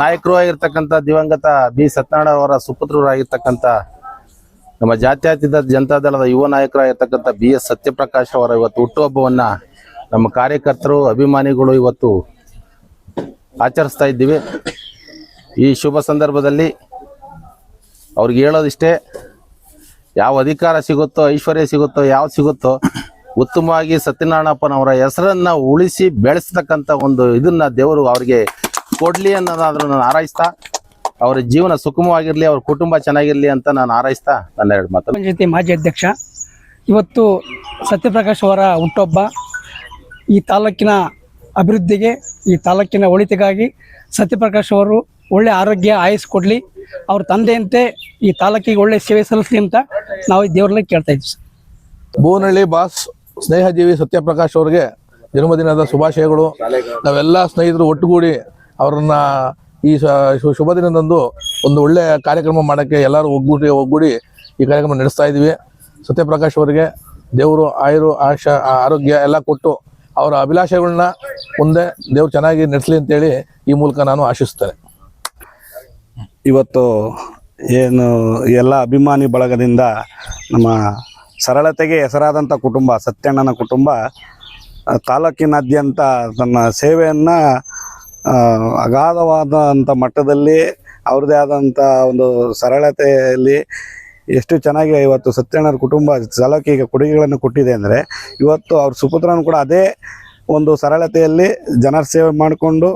ನಾಯಕರು ಆಗಿರ್ತಕ್ಕಂಥ ದಿವಂಗತ ಬಿ. ಸತ್ಯನಾರಾಯಣ ಅವರ ಸುಪುತ್ರರಾಗಿರ್ತಕ್ಕಂತ ನಮ್ಮ ಜಾತ್ಯತೀತ ಜನತಾದಳದ ಯುವ ನಾಯಕರಾಗಿರ್ತಕ್ಕಂಥ ಬಿ. ಎಸ್. ಸತ್ಯಪ್ರಕಾಶ್ ಅವರ ಇವತ್ತು ಹುಟ್ಟುಹಬ್ಬವನ್ನ ನಮ್ಮ ಕಾರ್ಯಕರ್ತರು, ಅಭಿಮಾನಿಗಳು ಇವತ್ತು ಆಚರಿಸ್ತಾ ಇದ್ದೀವಿ. ಈ ಶುಭ ಸಂದರ್ಭದಲ್ಲಿ ಅವ್ರಿಗೆ ಹೇಳೋದಿಷ್ಟೇ, ಯಾವ ಅಧಿಕಾರ ಸಿಗುತ್ತೋ, ಐಶ್ವರ್ಯ ಸಿಗುತ್ತೋ, ಯಾವ್ದು ಸಿಗುತ್ತೋ, ಉತ್ತಮವಾಗಿ ಸತ್ಯನಾರಾಯಣಪ್ಪನವರ ಹೆಸರನ್ನ ಉಳಿಸಿ ಬೆಳೆಸ್ತಕ್ಕಂಥ ಒಂದು ಇದನ್ನ ದೇವರು ಅವ್ರಿಗೆ ಕೊಡ್ಲಿ ಅನ್ನೋದಾದ್ರೂ ನಾನು ಹಾರೈಸ್ತಾ ಅವರ ಜೀವನ ಸುಗಮವಾಗಿರ್ಲಿ ಅವ್ರ ಕುಟುಂಬ ಚೆನ್ನಾಗಿರ್ಲಿ ಅಂತ ನಾನು ಹಾರೈಸ್ತಾ ನನ್ನ ಎರಡು ಮಾತು ಪಂಚಾಯತಿ ಮಾಜಿ ಅಧ್ಯಕ್ಷ. ಇವತ್ತು ಸತ್ಯಪ್ರಕಾಶ್ ಅವರ ಹುಟ್ಟೊಬ್ಬ ಈ ತಾಲೂಕಿನ ಅಭಿವೃದ್ಧಿಗೆ ಈ ತಾಲೂಕಿನ ಒಳಿತಿಗಾಗಿ ಸತ್ಯಪ್ರಕಾಶ್ ಅವರು ಒಳ್ಳೆ ಆರೋಗ್ಯ ಆಯಸ್ ಕೊಡಲಿ ಅವ್ರ ತಂದೆಯಂತೆ ಈ ತಾಲೂಕಿಗೆ ಒಳ್ಳೆ ಸೇವೆ ಸಲ್ಲಿಸಲಿ ಅಂತ ನಾವು ಈ ದೇವರಲ್ಲಿ ಕೇಳ್ತಾ ಇದ್ವಿ ಸರ್. ಭುವನಹಳ್ಳಿ ಬಾಸ್ ಸ್ನೇಹಜೀವಿ ಸತ್ಯಪ್ರಕಾಶ್ ಅವರಿಗೆ ಜನ್ಮದಿನದ ಶುಭಾಶಯಗಳು. ನಾವೆಲ್ಲ ಸ್ನೇಹಿತರು ಒಟ್ಟುಗೂಡಿ ಅವರನ್ನ ಈ ಶುಭ ದಿನದಂದು ಒಂದು ಒಳ್ಳೆಯ ಕಾರ್ಯಕ್ರಮ ಮಾಡೋಕ್ಕೆ ಎಲ್ಲರೂ ಒಗ್ಗೂಡಿ ಒಗ್ಗೂಡಿ ಈ ಕಾರ್ಯಕ್ರಮ ನಡೆಸ್ತಾ ಇದ್ದೀವಿ ಸತ್ಯಪ್ರಕಾಶ್ ಅವರಿಗೆ ದೇವರು ಆಯುರು, ಆಶ ಆರೋಗ್ಯ ಎಲ್ಲ ಕೊಟ್ಟು ಅವರ ಅಭಿಲಾಷೆಗಳನ್ನ ಮುಂದೆ ದೇವ್ರು ಚೆನ್ನಾಗಿ ನಡೆಸಲಿ ಅಂತೇಳಿ ಈ ಮೂಲಕ ನಾನು ಆಶಿಸ್ತೇನೆ. ಇವತ್ತು ಏನು ಎಲ್ಲ ಅಭಿಮಾನಿ ಬಳಗದಿಂದ ನಮ್ಮ ಸರಳತೆಗೆ ಹೆಸರಾದಂಥ ಕುಟುಂಬ, ಸತ್ಯಣ್ಣನ ಕುಟುಂಬ ತಾಲೂಕಿನಾದ್ಯಂತ ತನ್ನ ಸೇವೆಯನ್ನು ಅಗಾಧವಾದಂಥ ಮಟ್ಟದಲ್ಲಿ ಅವ್ರದ್ದೇ ಆದಂಥ ಒಂದು ಸರಳತೆಯಲ್ಲಿ ಎಷ್ಟು ಚೆನ್ನಾಗಿ ಇವತ್ತು ಸತ್ಯನಾರಾಯಣ ಕುಟುಂಬ ತಾಲೂಕಿಗೆ ಕೊಡುಗೆಗಳನ್ನು ಕೊಟ್ಟಿದೆ ಅಂದರೆ ಇವತ್ತು ಅವ್ರ ಸುಪುತ್ರನೂ ಕೂಡ ಅದೇ ಒಂದು ಸರಳತೆಯಲ್ಲಿ ಜನರ ಸೇವೆ ಮಾಡಿಕೊಂಡು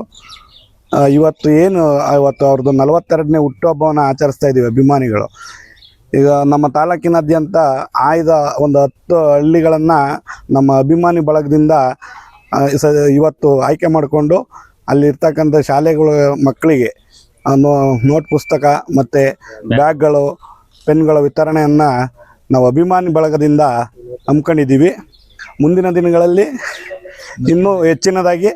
ಇವತ್ತು ಏನು ಇವತ್ತು ಅವ್ರದ್ದು ನಲವತ್ತೆರಡನೇ ಹುಟ್ಟುಹಬ್ಬವನ್ನು ಆಚರಿಸ್ತಾ ಇದ್ದೀವಿ ಅಭಿಮಾನಿಗಳು. ಈಗ ನಮ್ಮ ತಾಲೂಕಿನಾದ್ಯಂತ ಆಯ್ದ ಒಂದು ಹತ್ತು ಹಳ್ಳಿಗಳನ್ನು ನಮ್ಮ ಅಭಿಮಾನಿ ಬಳಗದಿಂದ ಇವತ್ತು ಆಯ್ಕೆ ಮಾಡಿಕೊಂಡು ಅಲ್ಲಿರ್ತಕ್ಕಂಥ ಶಾಲೆಗಳ ಮಕ್ಕಳಿಗೆ ನೋಟ್ ಪುಸ್ತಕ ಮತ್ತು ಬ್ಯಾಗ್ಗಳು, ಪೆನ್ಗಳ ವಿತರಣೆಯನ್ನು ನಾವು ಅಭಿಮಾನಿ ಬಳಗದಿಂದ ಹಮ್ಮಿಕೊಂಡಿದ್ದೀವಿ ಮುಂದಿನ ದಿನಗಳಲ್ಲಿ ಇನ್ನೂ ಹೆಚ್ಚಿನದಾಗಿ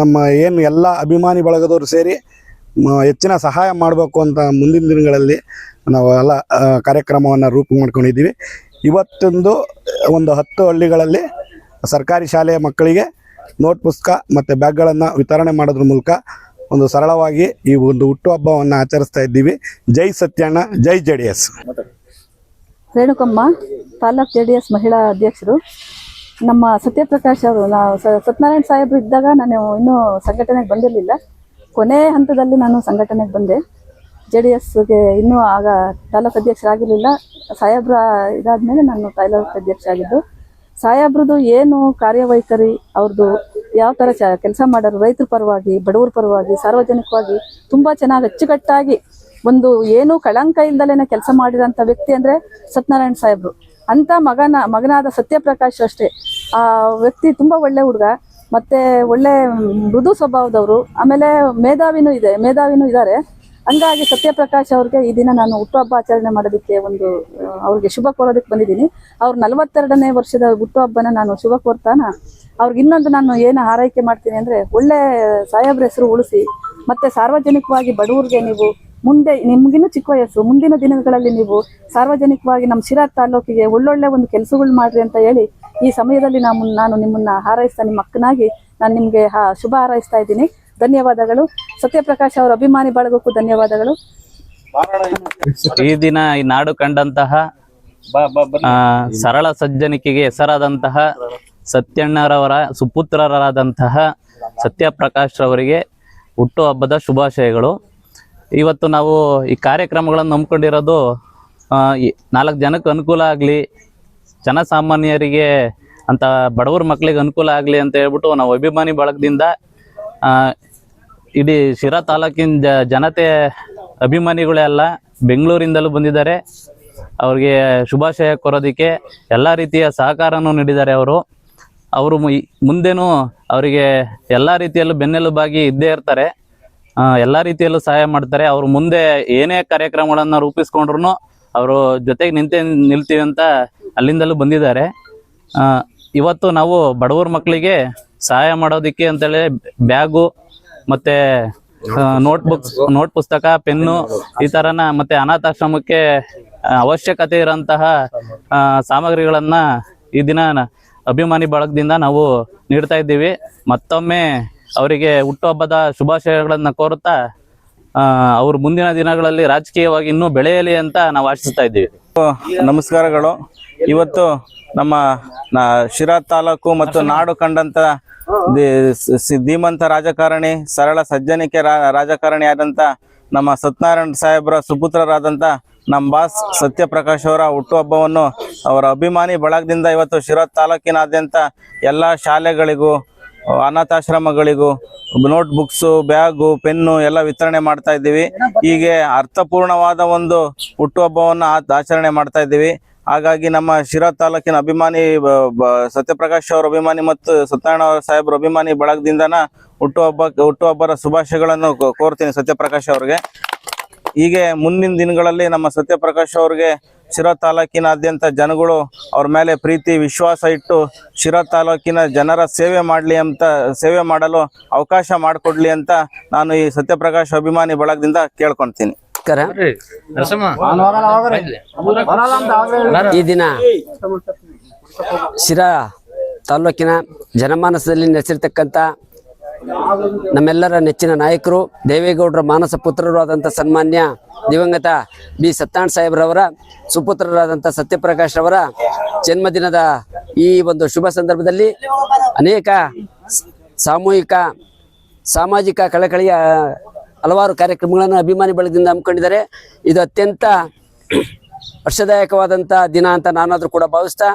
ನಮ್ಮ ಏನು ಎಲ್ಲ ಅಭಿಮಾನಿ ಬಳಗದವರು ಸೇರಿ ಹೆಚ್ಚಿನ ಸಹಾಯ ಮಾಡಬೇಕು ಅಂತ ಮುಂದಿನ ದಿನಗಳಲ್ಲಿ ನಾವು ಎಲ್ಲ ಕಾರ್ಯಕ್ರಮವನ್ನು ರೂಪ ಮಾಡ್ಕೊಂಡಿದ್ದೀವಿ ಇವತ್ತೊಂದು, ಒಂದು ಹತ್ತು ಹಳ್ಳಿಗಳಲ್ಲಿ ಸರ್ಕಾರಿ ಶಾಲೆಯ ಮಕ್ಕಳಿಗೆ ನೋಟ್ ಪುಸ್ತಕ ಮತ್ತು ಬ್ಯಾಗ್ಗಳನ್ನು ವಿತರಣೆ ಮಾಡೋದ್ರ ಮೂಲಕ ಒಂದು ಸರಳವಾಗಿ ಈ ಒಂದು ಹುಟ್ಟುಹಬ್ಬವನ್ನು ಆಚರಿಸ್ತಾ ಇದ್ದೀವಿ. ಜೈ ಸತ್ಯಣ್ಣ, ಜೈ J D S Renukamma, taluk J D S ಮಹಿಳಾ ಅಧ್ಯಕ್ಷರು. ನಮ್ಮ ಸತ್ಯಪ್ರಕಾಶ್ ಅವರು ನಾವು ಸತ್ಯನಾರಾಯಣ ಸಾಹೇಬರು ಇದ್ದಾಗ ನಾನು ಇನ್ನೂ ಸಂಘಟನೆಗೆ ಬಂದಿರಲಿಲ್ಲ. ಕೊನೆ ಹಂತದಲ್ಲಿ ನಾನು ಸಂಘಟನೆಗೆ ಬಂದೆ. ಜೆ ಡಿ ಎಸ್ಗೆ ಇನ್ನೂ ಆಗ ತಾಲೂಕು ಅಧ್ಯಕ್ಷರಾಗಿರಲಿಲ್ಲ. ಸಾಹೇಬ್ರ ಇದಾದ್ಮೇಲೆ ನಾನು ತಾಲೂಕು ಅಧ್ಯಕ್ಷ ಆಗಿದ್ದು. ಸಾಹೇಬ್ರದ್ದು ಏನು ಕಾರ್ಯವೈಖರಿ? ಅವ್ರದ್ದು ಯಾವ ಥರ ಕೆಲಸ ಮಾಡೋರು ರೈತರ ಪರವಾಗಿ, ಬಡವರ ಪರವಾಗಿ, ಸಾರ್ವಜನಿಕವಾಗಿ ತುಂಬ ಚೆನ್ನಾಗಿ ಅಚ್ಚುಕಟ್ಟಾಗಿ ಒಂದು ಏನು ಕಳಂಕ ಇಲ್ದಲೇನೆ ಕೆಲಸ ಮಾಡಿರೋಂಥ ವ್ಯಕ್ತಿ ಅಂದ್ರೆ ಸತ್ಯನಾರಾಯಣ ಸಾಹೇಬ್ರು. ಅಂತ ಮಗನ, ಮಗನಾದ ಸತ್ಯಪ್ರಕಾಶ್ ಅಷ್ಟೇ. ಆ ವ್ಯಕ್ತಿ ತುಂಬಾ ಒಳ್ಳೆ ಹುಡುಗ, ಮತ್ತೆ ಒಳ್ಳೆ ಮೃದು ಸ್ವಭಾವದವರು, ಆಮೇಲೆ ಮೇಧಾವಿನೂ ಇದೆ, ಮೇಧಾವಿನೂ ಇದ್ದಾರೆ ಹಂಗಾಗಿ ಸತ್ಯಪ್ರಕಾಶ್ ಅವ್ರಿಗೆ ಈ ದಿನ ನಾನು ಹುಟ್ಟುಹಬ್ಬ ಆಚರಣೆ ಮಾಡೋದಕ್ಕೆ ಒಂದು ಅವ್ರಿಗೆ ಶುಭ ಕೋರೋದಕ್ಕೆ ಬಂದಿದ್ದೀನಿ. ಅವ್ರ ನಲವತ್ತೆರಡನೇ ವರ್ಷದ ಹುಟ್ಟುಹಬ್ಬನ ನಾನು ಶುಭ ಕೋರ್ತಾನ. ಅವ್ರಿಗೆ ಇನ್ನೊಂದು ನಾನು ಏನು ಹಾರೈಕೆ ಮಾಡ್ತೀನಿ ಅಂದ್ರೆ ಒಳ್ಳೆ ಸಾಹೇಬ್ರ ಹೆಸರು ಉಳಿಸಿ, ಮತ್ತೆ ಸಾರ್ವಜನಿಕವಾಗಿ ಬಡವ್ರಿಗೆ ನೀವು ಮುಂದೆ, ನಿಮ್ಗಿನ್ನೂ ಚಿಕ್ಕ ವಯಸ್ಸು, ಮುಂದಿನ ದಿನಗಳಲ್ಲಿ ನೀವು ಸಾರ್ವಜನಿಕವಾಗಿ ನಮ್ಮ ಶಿರಾ ತಾಲೂಕಿಗೆ ಒಳ್ಳೊಳ್ಳೆ ಒಂದು ಕೆಲಸಗಳು ಮಾಡ್ರಿ ಅಂತ ಹೇಳಿ ಈ ಸಮಯದಲ್ಲಿ ನಾನು ನಾನು ನಿಮ್ಮನ್ನ ಹಾರೈಸ್ತಾ, ನಿಮ್ಮ ಅಕ್ಕನಾಗಿ ನಾನು ನಿಮಗೆ ಶುಭ ಹಾರೈಸ್ತಾ ಇದ್ದೀನಿ. ಧನ್ಯವಾದಗಳು. ಸತ್ಯಪ್ರಕಾಶ್ ಅವರ ಅಭಿಮಾನಿ ಬಳಗಕ್ಕೂ ಧನ್ಯವಾದಗಳು. ಈ ದಿನ ಈ ನಾಡು ಕಂಡಂತಹ ಸರಳ ಸಜ್ಜನಿಕೆಗೆ ಹೆಸರಾದಂತಹ ಸತ್ಯಣ್ಣರವರ ಸುಪುತ್ರರಾದಂತಹ ಸತ್ಯಪ್ರಕಾಶ್ ರವರಿಗೆ ಹುಟ್ಟುಹಬ್ಬದ ಶುಭಾಶಯಗಳು. ಇವತ್ತು ನಾವು ಈ ಕಾರ್ಯಕ್ರಮಗಳನ್ನು ನಂಬ್ಕೊಂಡಿರೋದು ಈ ನಾಲ್ಕು ಜನಕ್ಕೆ ಅನುಕೂಲ ಆಗಲಿ ಜನಸಾಮಾನ್ಯರಿಗೆ ಅಂತ ಬಡವ್ರ ಮಕ್ಕಳಿಗೆ ಅನುಕೂಲ ಆಗಲಿ ಅಂತ ಹೇಳ್ಬಿಟ್ಟು ನಾವು ಅಭಿಮಾನಿ ಬಳಗದಿಂದ ಆ, ಇಡೀ ಶಿರಾ ತಾಲೂಕಿನ ಜ, ಜನತೆ ಅಭಿಮಾನಿಗಳೆಲ್ಲ ಬೆಂಗಳೂರಿಂದಲೂ ಬಂದಿದ್ದಾರೆ. ಅವ್ರಿಗೆ ಶುಭಾಶಯ ಕೋರೋದಕ್ಕೆ ಎಲ್ಲ ರೀತಿಯ ಸಹಕಾರನೂ ನೀಡಿದ್ದಾರೆ ಅವರು. ಅವರು ಮುಂದೆನೂ ಅವರಿಗೆ ಎಲ್ಲ ರೀತಿಯಲ್ಲೂ ಬೆನ್ನೆಲುಬಾಗಿ ಇದ್ದೇ ಇರ್ತಾರೆ. ಎಲ್ಲ ರೀತಿಯಲ್ಲೂ ಸಹಾಯ ಮಾಡ್ತಾರೆ. ಅವರು ಮುಂದೆ ಏನೇ ಕಾರ್ಯಕ್ರಮಗಳನ್ನು ರೂಪಿಸ್ಕೊಂಡ್ರು ಅವರು ಜೊತೆಗೆ ನಿಂತೆ ನಿಲ್ತೀವಿ ಅಂತ ಅಲ್ಲಿಂದಲೂ ಬಂದಿದ್ದಾರೆ. ಇವತ್ತು ನಾವು ಬಡವರ ಮಕ್ಕಳಿಗೆ ಸಹಾಯ ಮಾಡೋದಕ್ಕೆ ಅಂತೇಳಿ ಬ್ಯಾಗು ಮತ್ತೆ ನೋಟ್ ಬುಕ್ಸ್ ನೋಟ್ ಪುಸ್ತಕ ಪೆನ್ನು ಈ ತರನ ಮತ್ತೆ ಅನಾಥಾಶ್ರಮಕ್ಕೆ ಅವಶ್ಯಕತೆ ಇರೋಂತಹ ಆ, ಸಾಮಗ್ರಿಗಳನ್ನ ಈ ದಿನ ಅಭಿಮಾನಿ ಬಳಗದಿಂದ ನಾವು ನೀಡ್ತಾ ಇದ್ದೀವಿ. ಮತ್ತೊಮ್ಮೆ ಅವರಿಗೆ ಹುಟ್ಟುಹಬ್ಬದ ಶುಭಾಶಯಗಳನ್ನ ಕೋರುತ್ತಾ ಅವ್ರ ಮುಂದಿನ ದಿನಗಳಲ್ಲಿ ರಾಜಕೀಯವಾಗಿ ಇನ್ನೂ ಬೆಳೆಯಲಿ ಅಂತ ನಾವು ಆಶಿಸ್ತಾ ಇದ್ದೀವಿ. ನಮಸ್ಕಾರಗಳು. ಇವತ್ತು ನಮ್ಮ ಶಿರಾ ತಾಲೂಕು ಮತ್ತು ನಾಡು ಕಂಡಂತ ಧೀಮಂತ ರಾಜಕಾರಣಿ, ಸರಳ ಸಜ್ಜನಿಕೆ ರಾಜಕಾರಣಿ ಆದಂತ ನಮ್ಮ ಸತ್ಯನಾರಾಯಣ ಸಾಹೇಬ್ರ ಸುಪುತ್ರರಾದಂತ ನಮ್ಮ ಬಾಸ್ ಸತ್ಯಪ್ರಕಾಶ್ ಅವರ ಹುಟ್ಟುಹಬ್ಬವನ್ನು ಅವರ ಅಭಿಮಾನಿ ಬಳಗದಿಂದ ಇವತ್ತು ಶಿರಾ ತಾಲೂಕಿನಾದ್ಯಂತ ಎಲ್ಲ ಶಾಲೆಗಳಿಗೂ, ಅನಾಥಾಶ್ರಮಗಳಿಗೂ ನೋಟ್ ಬುಕ್ಸು ಬ್ಯಾಗು, ಪೆನ್ನು ಎಲ್ಲ ವಿತರಣೆ ಮಾಡ್ತಾ ಇದ್ದೀವಿ. ಹೀಗೆ ಅರ್ಥಪೂರ್ಣವಾದ ಒಂದು ಹುಟ್ಟುಹಬ್ಬವನ್ನು ಆಚರಣೆ ಮಾಡ್ತಾ ಇದ್ದೀವಿ. ಹಾಗಾಗಿ ನಮ್ಮ ಶಿರಾ ತಾಲೂಕಿನ ಅಭಿಮಾನಿ ಸತ್ಯಪ್ರಕಾಶ್ ಅವರ ಅಭಿಮಾನಿ ಮತ್ತು ಸತ್ಯನಾರಾಯಣ ಸಾಹೇಬ್ರ ಅಭಿಮಾನಿ ಬಳಗದಿಂದನ ಹುಟ್ಟುಹಬ್ಬ ಹುಟ್ಟುಹಬ್ಬರ ಶುಭಾಶಯಗಳನ್ನು ಕೋರ್ತೀನಿ ಸತ್ಯಪ್ರಕಾಶ್ ಅವ್ರಿಗೆ. ಹೀಗೆ ಮುಂದಿನ ದಿನಗಳಲ್ಲಿ ನಮ್ಮ ಸತ್ಯಪ್ರಕಾಶ್ ಅವ್ರಿಗೆ ಶಿರಾ ತಾಲೂಕಿನಾದ್ಯಂತ ಜನಗಳು ಅವ್ರ ಮೇಲೆ ಪ್ರೀತಿ, ವಿಶ್ವಾಸ ಇಟ್ಟು ಶಿರಾ ತಾಲೂಕಿನ ಜನರ ಸೇವೆ ಮಾಡಲಿ ಅಂತ, ಸೇವೆ ಮಾಡಲು ಅವಕಾಶ ಮಾಡಿಕೊಡ್ಲಿ ಅಂತ ನಾನು ಈ ಸತ್ಯಪ್ರಕಾಶ್ ಅಭಿಮಾನಿ ಬಳಗದಿಂದ ಕೇಳ್ಕೊಳ್ತೀನಿ ಈ ದಿನ ಶಿರಾ ತಾಲೂಕಿನ ಜನಮಾನಸದಲ್ಲಿ ನೆಲೆಸಿರ್ತಕ್ಕಂಥ ನಮ್ಮೆಲ್ಲರ ನೆಚ್ಚಿನ ನಾಯಕರು ದೇವೇಗೌಡರ ಮಾನಸ ಪುತ್ರರು ಆದಂಥ ಸನ್ಮಾನ್ಯ ದಿವಂಗತ ಬಿ. ಸತ್ಯನಾರಾಯಣ ಸಾಹೇಬ್ರವರ ಸುಪುತ್ರರಾದಂಥ ಸತ್ಯಪ್ರಕಾಶ್ ಅವರ ಜನ್ಮದಿನದ ಈ ಒಂದು ಶುಭ ಸಂದರ್ಭದಲ್ಲಿ ಅನೇಕ ಸಾಮೂಹಿಕ ಸಾಮಾಜಿಕ ಕಳಕಳಿಯ ಹಲವಾರು ಕಾರ್ಯಕ್ರಮಗಳನ್ನು ಅಭಿಮಾನಿ ಬಳಗದಿಂದ ಹಮ್ಮಿಕೊಂಡಿದ್ದಾರೆ. ಇದು ಅತ್ಯಂತ ಹರ್ಷದಾಯಕವಾದಂಥ ದಿನ ಅಂತ ನಾನಾದರೂ ಕೂಡ ಭಾವಿಸ್ತಾ,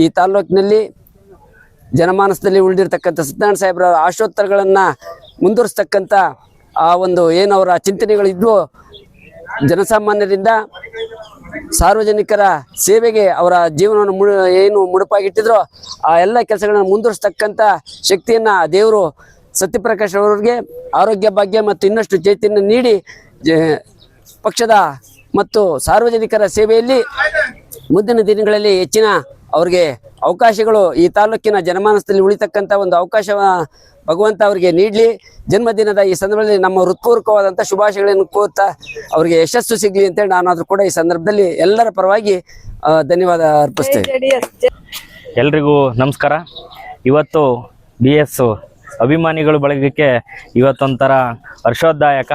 ಈ ತಾಲ್ಲೂಕಿನಲ್ಲಿ ಜನಮಾನಸದಲ್ಲಿ ಉಳಿದಿರ್ತಕ್ಕಂಥ ಸತ್ಯನಾರಾಯಣ ಸಾಹೇಬ್ರ ಆಶೋತ್ತರಗಳನ್ನು ಮುಂದುವರಿಸ್ತಕ್ಕಂಥ ಆ ಒಂದು ಏನವರ ಚಿಂತನೆಗಳಿದ್ವು, ಜನಸಾಮಾನ್ಯರಿಂದ ಸಾರ್ವಜನಿಕರ ಸೇವೆಗೆ ಅವರ ಜೀವನವನ್ನು ಮುಡು ಏನು ಮುಡುಪಾಗಿಟ್ಟಿದ್ರೋ, ಆ ಎಲ್ಲ ಕೆಲಸಗಳನ್ನು ಮುಂದುವರಿಸ್ತಕ್ಕಂಥ ಶಕ್ತಿಯನ್ನು ದೇವರು ಸತ್ಯಪ್ರಕಾಶ್ ಅವರಿಗೆ ಆರೋಗ್ಯ ಭಾಗ್ಯ ಮತ್ತು ಇನ್ನಷ್ಟು ಚೈತನ್ಯ ನೀಡಿ ಜ- ಪಕ್ಷದ ಮತ್ತು ಸಾರ್ವಜನಿಕರ ಸೇವೆಯಲ್ಲಿ ಮುಂದಿನ ದಿನಗಳಲ್ಲಿ ಹೆಚ್ಚಿನ ಅವ್ರಿಗೆ ಅವಕಾಶಗಳು ಈ ತಾಲೂಕಿನ ಜನಮಾನಸದಲ್ಲಿ ಉಳಿತಕ್ಕಂಥ ಒಂದು ಅವಕಾಶ ಭಗವಂತ ಅವರಿಗೆ ನೀಡಲಿ. ಜನ್ಮದಿನದ ಈ ಸಂದರ್ಭದಲ್ಲಿ ನಮ್ಮ ಹೃತ್ಪೂರ್ವಕವಾದಂಥ ಶುಭಾಶಯಗಳನ್ನು ಕೋರ್ತಾ ಅವರಿಗೆ ಯಶಸ್ಸು ಸಿಗಲಿ ಅಂತೇಳಿ ನಾನಾದರೂ ಕೂಡ ಈ ಸಂದರ್ಭದಲ್ಲಿ ಎಲ್ಲರ ಪರವಾಗಿ ಧನ್ಯವಾದ ಅರ್ಪಿಸ್ತೇವೆ. ಎಲ್ರಿಗೂ ನಮಸ್ಕಾರ. ಇವತ್ತು ಬಿ ಎಸ್ ಅಭಿಮಾನಿಗಳು ಬಳಗಕ್ಕೆ ಇವತ್ತೊಂಥರ ಹರ್ಷೋದ್ದಾಯಕ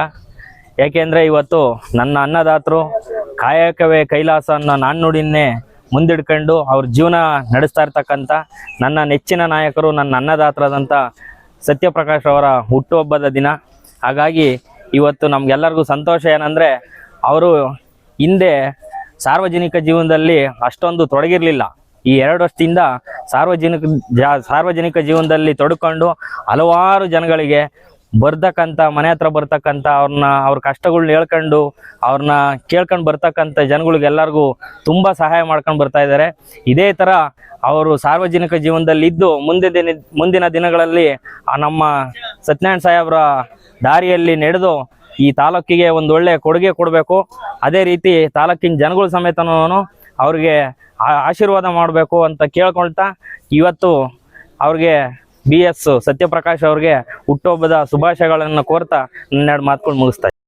ಏಕೆಂದರೆ ಇವತ್ತು ನನ್ನ ಅನ್ನದಾತರು ಕಾಯಕವೇ ಕೈಲಾಸ ಅನ್ನೋ ನಾಣ್ಣುಡಿನೇ ಮುಂದಿಡ್ಕೊಂಡು ಅವ್ರ ಜೀವನ ನಡೆಸ್ತಾ ಇರ್ತಕ್ಕಂಥ ನನ್ನ ನೆಚ್ಚಿನ ನಾಯಕರು, ನನ್ನ ಅನ್ನದಾತರಾದಂಥ ಸತ್ಯಪ್ರಕಾಶ್ ಅವರ ಹುಟ್ಟುಹಬ್ಬದ ದಿನ. ಹಾಗಾಗಿ ಇವತ್ತು ನಮಗೆಲ್ಲರಿಗೂ ಸಂತೋಷ ಏನಂದರೆ ಅವರು ಹಿಂದೆ ಸಾರ್ವಜನಿಕ ಜೀವನದಲ್ಲಿ ಅಷ್ಟೊಂದು ತೊಡಗಿರಲಿಲ್ಲ. ಈ ಎರಡು ವರ್ಷದಿಂದ ಸಾರ್ವಜನಿಕ ಸಾರ್ವಜನಿಕ ಜೀವನದಲ್ಲಿ ತೊಡ್ಕೊಂಡು ಹಲವಾರು ಜನಗಳಿಗೆ ಬರ್ತಕ್ಕಂಥ, ಮನೆ ಹತ್ರ ಬರ್ತಕ್ಕಂಥ ಅವ್ರನ್ನ, ಅವ್ರ ಕಷ್ಟಗಳನ್ನ ಹೇಳ್ಕೊಂಡು ಅವ್ರನ್ನ ಕೇಳ್ಕೊಂಡು ಬರ್ತಕ್ಕಂಥ ಜನಗಳಿಗೆಲ್ಲರಿಗೂ ತುಂಬ ಸಹಾಯ ಮಾಡ್ಕೊಂಡು ಬರ್ತಾ ಇದ್ದಾರೆ. ಇದೇ ಥರ ಅವರು ಸಾರ್ವಜನಿಕ ಜೀವನದಲ್ಲಿ ಇದ್ದು ಮುಂದೆ ದಿನ, ಮುಂದಿನ ದಿನಗಳಲ್ಲಿ ಆ ನಮ್ಮ ಸತ್ಯನಾರಾಯಣ ಸಾಹೇಬ್ರ ದಾರಿಯಲ್ಲಿ ನಡೆದು ಈ ತಾಲೂಕಿಗೆ ಒಂದು ಒಳ್ಳೆಯ ಕೊಡುಗೆ ಕೊಡಬೇಕು. ಅದೇ ರೀತಿ ತಾಲೂಕಿನ ಜನಗಳ ಸಮೇತನೂ ಅವ್ರಿಗೆ ಆಶೀರ್ವಾದ ಮಾಡಬೇಕು ಅಂತ ಕೇಳ್ಕೊಳ್ತಾ ಇವತ್ತು ಅವ್ರಿಗೆ ಬಿ ಎಸ್ ಸತ್ಯಪ್ರಕಾಶ್ ಅವ್ರಿಗೆ ಹುಟ್ಟುಹಬ್ಬದ ಶುಭಾಶಯಗಳನ್ನು ಕೋರ್ತಾ ನನ್ನೆರಡು ಮಾತುಗಳು ಮುಗಿಸ್ತಾ